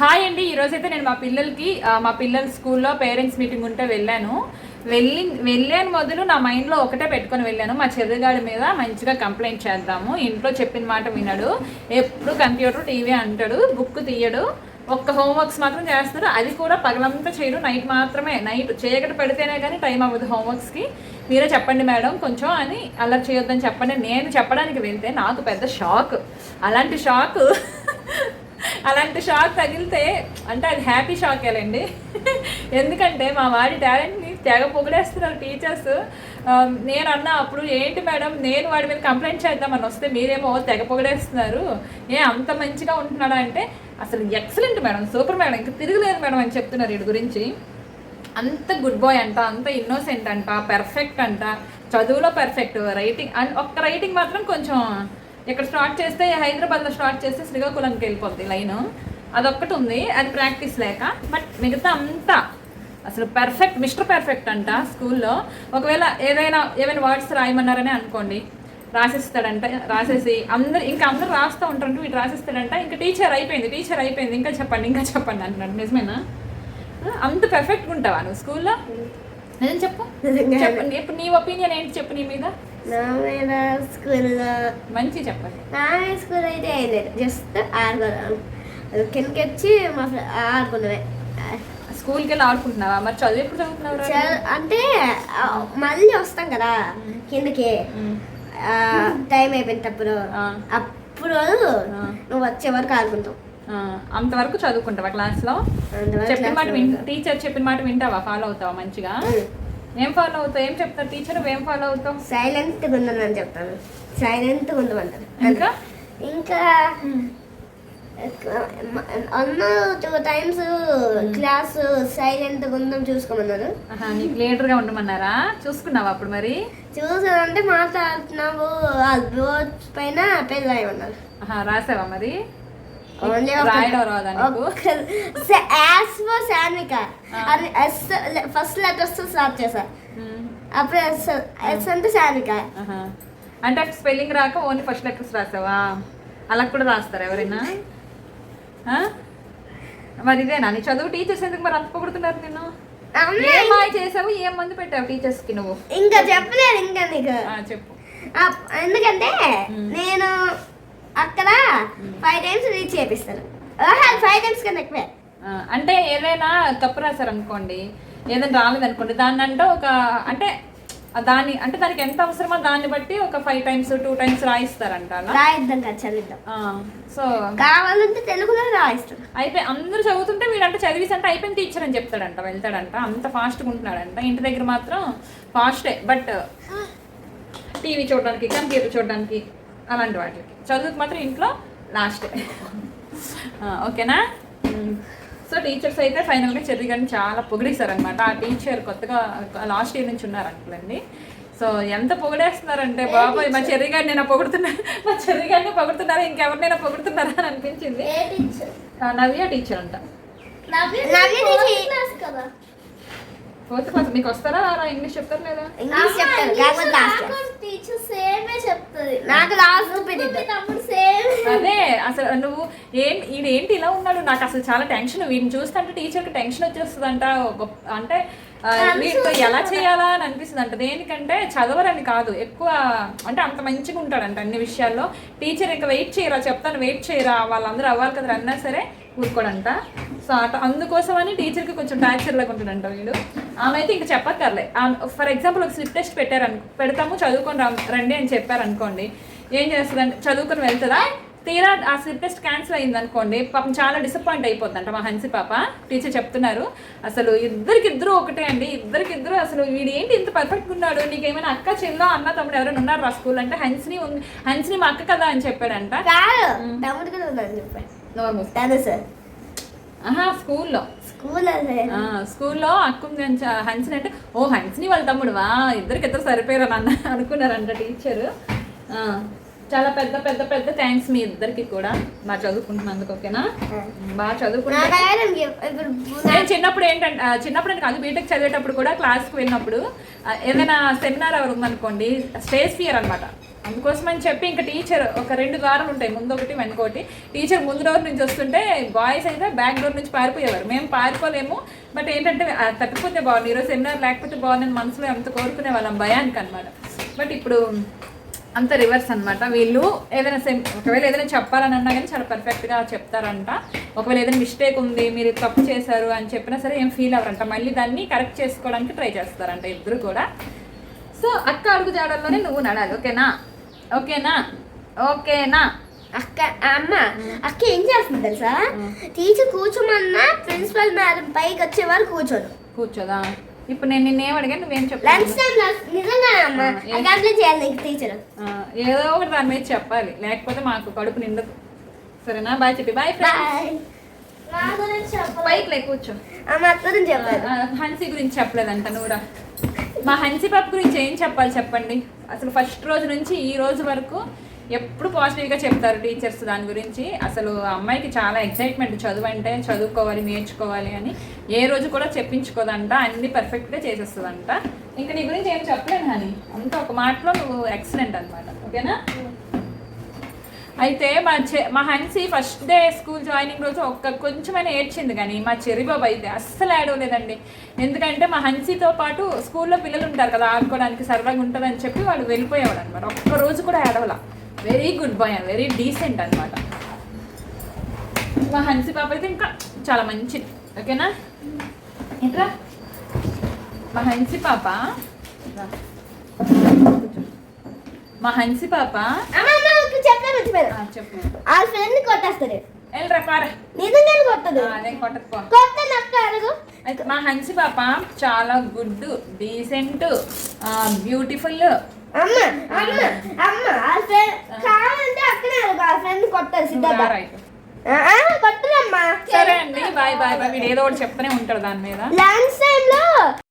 Hi అండి. ఈరోజు అయితే నేను మా పిల్లలకి మా పిల్లల స్కూల్లో పేరెంట్స్ మీటింగ్ ఉంటే వెళ్ళాను. వెళ్ళి వెళ్ళాను మొదలు నా మైండ్లో ఒకటే పెట్టుకొని వెళ్ళాను. మా చెర్రిగాడి మీద మంచిగా కంప్లైంట్ చేద్దాము. ఇంట్లో చెప్పిన మాట వినడు. ఎప్పుడు కంప్యూటర్ టీవీ అంటాడు. బుక్ తీయడు. ఒక్క హోంవర్క్స్ మాత్రం చేస్తారు అది కూడా పగలంతా చేయడు. నైట్ మాత్రమే. నైట్ చీకటి పెడితేనే కానీ టైం అవ్వదు హోంవర్క్స్కి. మీరే చెప్పండి మేడం కొంచెం అని అలా చేయొద్దని చెప్పండి. నేను చెప్పడానికి వెళ్తే నాకు పెద్ద షాక్. అలాంటి షాక్ అలాంటి షాక్ తగిలితే అంటే అది హ్యాపీ షాక్ ఏలండి ఎందుకంటే మా వాడి టాలెంట్ని తెగ పొగిడేస్తున్నారు టీచర్స్. నేను అన్నా అప్పుడు ఏంటి మేడం నేను వాడి మీద కంప్లైంట్ చేద్దామని వస్తే మీరేమో తెగ పొగిడేస్తున్నారు. ఏ అంత మంచిగా ఉంటున్నాడా అంటే అసలు ఎక్సలెంట్ మేడం సూపర్ మేడం ఇంకా తిరగలేదు మేడం అని చెప్తున్నారు వీడి గురించి. అంత గుడ్ బాయ్ అంట అంత ఇన్నోసెంట్ అంట పెర్ఫెక్ట్ అంట చదువులో పెర్ఫెక్ట్ రైటింగ్ అండ్ ఒక్క రైటింగ్ మాత్రం కొంచెం ఇక్కడ స్టార్ట్ చేస్తే హైదరాబాద్లో స్టార్ట్ చేస్తే శ్రీకాకుళంకి వెళ్ళిపోద్ది లైన్. అదొక్కటి ఉంది అది ప్రాక్టీస్ లేక బట్ మిగతా అంతా అసలు పర్ఫెక్ట్ మిస్టర్ పర్ఫెక్ట్ అంట స్కూల్లో. ఒకవేళ ఏదైనా ఏమైనా వర్డ్స్ రాయమన్నారని అనుకోండి రాసిస్తాడంట రాసేసి అందరు ఇంకా అందరు రాస్తూ ఉంటారంటే వీడు రాసిస్తాడంట ఇంకా టీచర్ అయిపోయింది టీచర్ అయిపోయింది ఇంకా చెప్పండి ఇంకా చెప్పండి అంటున్నాడు. నిజమేనా? అంత పర్ఫెక్ట్గా ఉంటావా నువ్వు స్కూల్లో? నిజం చెప్పు. చెప్పండి ఇప్పుడు నీ ఒపీనియన్ ఏంటి చెప్పు నీ మీద? నా మీద స్కూల్లో మంచి చెప్పండి నా మీద స్కూల్ అయితే ఏం లేదు. జస్ట్ ఆడుకోవడం కిందకి వచ్చి మా ఆడుకున్నవే స్కూల్కి వెళ్ళి ఆడుకుంటున్నావా? మరి చదువు ఎప్పుడు చదువుతున్నావు అంటే మళ్ళీ వస్తాం కదా కిందకి. టైం అయిపోయినప్పుడు. అప్పుడు. నువ్వు వచ్చే వరకు ఆడుకుంటావు. అంతవరకు చదువుకుంటావా క్లాస్లో చెప్పిన మాట విన్ టీచర్ చెప్పిన మాట వింటావా? ఫాలో అవుతావా మంచిగా. ఏం ఫాలో అవుతావు? ఏం చెప్తారు? టీచర్ ఏం ఫాలో అవుతావు? సైలెంట్గా ఉండమని చెప్తాను. సైలెంట్గా ఉండమంటారు ఇంకా? ఇంకా అన్న టూ టైమ్స్ క్లాస్ సైలెంట్గా ఉందాం చూసుకోమన్నారు. నీకు లీడర్గా ఉండమన్నారా? చూసుకున్నావా అప్పుడు మరి? చూసానంటే మాట్లాడుతున్నావు. ఆ బోర్డ్స్ పైన పెళ్ళి ఆహా, రాసావా మరి? ఫస్ట్ లెటర్స్ స్టార్ట్ ఉమ్, అప్పుడు ఎస్ ఎస్ అంటే స్పెల్లింగ్ రాక ఓన్లీ ఫస్ట్ లెటర్స్ రాసావా? అలా కూడా రాస్తారా ఎవరైనా? మరి ఇదేనా? నీ చదువు టీచర్స్ ఎందుకు మరి అంత పొగుడుతున్నారు నేను? ఏం చేసావు? ఏం మంది పెట్టావు టీచర్స్కి నువ్వు? ఇంకా చెప్పలేదు ఇంకా నీకు. చెప్పు. ఎందుకంటే. నేను అక్కడ ఫైవ్ టైమ్స్ రీచ్ చేపిస్తాను ఫైవ్ టైమ్స్ కన్నా ఎక్కువే. అంటే ఏదైనా తప్పు రాశారు అనుకోండి ఏదైనా రాలేదు అనుకోండి దాన్ని అంటే ఒక అంటే దాన్ని అంటే దానికి ఎంత అవసరమో దాన్ని బట్టి ఒక ఫైవ్ టైమ్స్ టూ టైమ్స్ రాయిస్తారంట రాయిద్దాం కదా చదివిద్దాం. సో కావాలంటే తెలుగులో రాయిస్తాను అయిపోయి అందరూ చదువుతుంటే వీడంటే చదివిసి అంటే అయిపోయిన టీచర్ అని చెప్తాడంట వెళ్తాడంట. అంత ఫాస్ట్గా ఉంటున్నాడంట ఇంటి దగ్గర మాత్రం ఫాస్టే బట్ టీవీ చూడడానికి కంప్యూటర్ చూడడానికి అలాంటి వాటికి. చదువుకి మాత్రం ఇంట్లో లాస్టే ఓకేనా? సో టీచర్స్ అయితే ఫైనల్గా చెర్రి గారిని చాలా పొగిడేశారు అనమాట ఆ టీచర్ కొత్తగా లాస్ట్ ఇయర్ నుంచి ఉన్నారంటండి సో ఎంత పొగిడేస్తున్నారంటే బాబాయ్ మా చెర్రి గారిని నేను పొగుడుతున్నా మా చెర్రి గారిని పొగుడుతున్నారా ఇంకెవరినైనా పొగుడుతున్నారా అని అనిపించింది. నవ్య టీచర్ అంట. కదా. ఫోర్త్ క్లాస్ మీకు వస్తారా రారా? ఇంగ్లీష్ చెప్తారు లేదా? ఇంగ్లీష్ చెప్తాను కాకపోతే లాస్ట్ టీచర్ సేమే చెప్తుంది నాకు లాస్ట్ తమ్ముడు సేమ్. అదే అసలు నువ్వు ఏం ఈడేంటి ఇలా ఉన్నాడు? నాకు అసలు చాలా టెన్షన్. వీడిని చూస్తుంటే టీచర్కి టెన్షన్ వచ్చేస్తుందంట. గొప్ప అంటే వీటితో ఎలా చేయాలా అని అనిపిస్తుంది అంట దేనికంటే చదవరని కాదు. ఎక్కువ అంటే అంత మంచిగా ఉంటాడంట అన్ని విషయాల్లో. టీచర్ ఇంకా వెయిట్ చేయరా? చెప్తాను వెయిట్ చేయరా? వాళ్ళందరూ అవ్వాలి కదా అన్నా సరే ఊరుకోడంట. సో అట అందుకోసమని టీచర్కి కొంచెం టార్చర్ లాగా ఉంటాడంట వీడు. ఆమె అయితే ఇంకా చెప్పక్కర్లే. ఫర్ ఎగ్జాంపుల్ ఒక స్లిప్ టెస్ట్ పెట్టారు పెడతాము చదువుకొని రండి అని చెప్పారు అనుకోండి ఏం చేస్తుందంటే? చదువుకొని వెళ్తుందా? తీరా ఆ స్లిప్ టెస్ట్ క్యాన్సిల్ అయింది అనుకోండి పాపం చాలా డిసప్పాయింట్ అయిపోద్దంట మా హన్సి పాప. టీచర్ చెప్తున్నారు అసలు ఇద్దరికిద్దరు ఒకటే అండి ఇద్దరికిద్దరు అసలు వీడు ఏంటి ఇంత పర్ఫెక్ట్గా ఉన్నాడు నీకేమైనా అక్క చెల్లో అన్న తమ్ముడు ఎవరైనా ఉన్నారు రా స్కూల్? అంటే హన్సిని ఉంది హన్సిని మా అక్క కదా అని చెప్పాడంట. తమ్ముడు స్కూల్లో. స్కూల్లో అక్కుంది అని చ- హన్సిని అంటే ఓ హన్సిని వాళ్ళ తమ్ముడువా? ఇద్దరికి ఇద్దరు సరిపోయారు అన్న అనుకున్నారంట టీచరు. చాలా పెద్ద పెద్ద పెద్ద థ్యాంక్స్ మీ ఇద్దరికి కూడా. బాగా చదువుకుంటున్నందుకు ఓకేనా? బాగా చదువుకుంటా నాకు ఇప్పుడు నేను చిన్నప్పుడు ఏంటంటే చిన్నప్పుడు అని కాదు బీటెక్ చదివేటప్పుడు కూడా క్లాస్కి వెళ్ళినప్పుడు ఏదైనా సెమినార్ ఎవరు ఉందనుకోండి స్టేజ్ ఫియర్ అనమాట అందుకోసం అని చెప్పి ఇంకా టీచర్ ఒక రెండు ద్వారాలు ఉంటాయి ముందు ఒకటి వెనుకోటి. టీచర్ ముందు డోర్ నుంచి వస్తుంటే బాయ్స్ అయితే బ్యాక్ డోర్ నుంచి పారిపోయేవారు. మేము పారిపోలేము బట్ ఏంటంటే తప్పిపోతే బాగుంది ఈరోజు సెమినార్ లేకపోతే బాగుందని మనసులో ఎంత కోరుకునే వాళ్ళం భయానికి అనమాట బట్ ఇప్పుడు అంత రివర్స్ అన్నమాట. వీళ్ళు ఏదైనా సెమ్ ఒకవేళ ఏదైనా చెప్పాలని అన్నా కానీ చాలా పర్ఫెక్ట్గా చెప్తారంట. ఒకవేళ ఏదైనా మిస్టేక్ ఉంది మీరు తప్పు చేశారు అని చెప్పినా సరే ఏం ఫీల్ అవ్వరంట. మళ్ళీ దాన్ని కరెక్ట్ చేసుకోవడానికి ట్రై చేస్తారంట ఇద్దరు కూడా. సో అక్క అడుగు జాడల్లోనే నువ్వు నడాలి. ఓకేనా? ఓకేనా? ఓకేనా? అక్క అమ్మ అక్క ఏం చేస్తుంది తెలుసా? టీచర్ కూర్చోమన్నా ప్రిన్సిపల్ మేడం పైకి వచ్చే వారు కూర్చోదు కూర్చోదా? ఇప్పుడు నేను నిన్నేం అడిగాను నువ్వేం లంచ్ చెప్పాలి టైం నిజంగానే అమ్మ ఆ, ఏ- కంప్లైంట్ చేయాలి నీకు టీచర్ ఏదో ఒకటి దాని మీద చెప్పాలి. లేకపోతే మాకు కడుపు నిండదు. సరేనా? బాయ్ చెప్పి. బాయ్ ఫ్రెండ్స్ బాయ్ నా గురించి కూర్చో. అమ్మ గురించి చెప్పాలి. ఆ, హన్సీ గురించి చెప్పలేదంట నువ్వురా మా హన్సీ పాప గురించి ఏం చెప్పాలి చెప్పండి? అసలు ఫస్ట్ రోజు నుంచి ఈ రోజు వరకు ఎప్పుడు పాజిటివ్గా చెప్తారు టీచర్స్ దాని గురించి? అసలు అమ్మాయికి చాలా ఎక్సైట్మెంట్ చదువు అంటే చదువుకోవాలి నేర్చుకోవాలి అని ఏ రోజు కూడా చెప్పించుకోదంట అన్ని పర్ఫెక్ట్గా చేసేస్తుందంట. ఇంకా నీ గురించి ఏం చెప్పలేను హనీ. అంత ఒక మాటలో నువ్వు ఎక్సలెంట్ అనమాట ఓకేనా? అయితే మా చె మా Hansi first day school joining రోజు ఒక్క కొంచెమైనా ఏడ్చింది కానీ మా చెరిబాబు అయితే అస్సలు ఏడవలేదండి. ఎందుకంటే మా హన్సీతో పాటు స్కూల్లో పిల్లలు ఉంటారు కదా ఆడుకోవడానికి సరదాగా ఉంటుందని చెప్పి వాడు వెళ్ళిపోయేవాడు అనమాట ఒక్క రోజు కూడా ఏడవల. Very good boy very decent అనమాట మా హన్సీ పాప అయితే ఇంకా చాలా మంచిది. ఓకేనా? ఇంకా మా హన్సీ పాప. మా హన్సీ పాప? చెప్పే. ఫ్రెండ్ వెళ్ళరా పార. నిజంగానే కొట్టదు? అదే అడుగు. అయితే మా హన్సి పాప చాలా గుడ్ డీసెంట్ బ్యూటిఫుల్ అమ్మ అమ్మ అమ్మ. ఆ ఫ్రెండ్ కావాలంటే అక్కడే ఆ ఫ్రెండ్ ఆ, ఆ, కొట్టదమ్మా సరే అండి బాయ్ బాయ్ బాయ్ వీడు ఏదో ఒకటి చెప్తూనే ఉంటాడు దాని మీద. లంచ్ టైంలో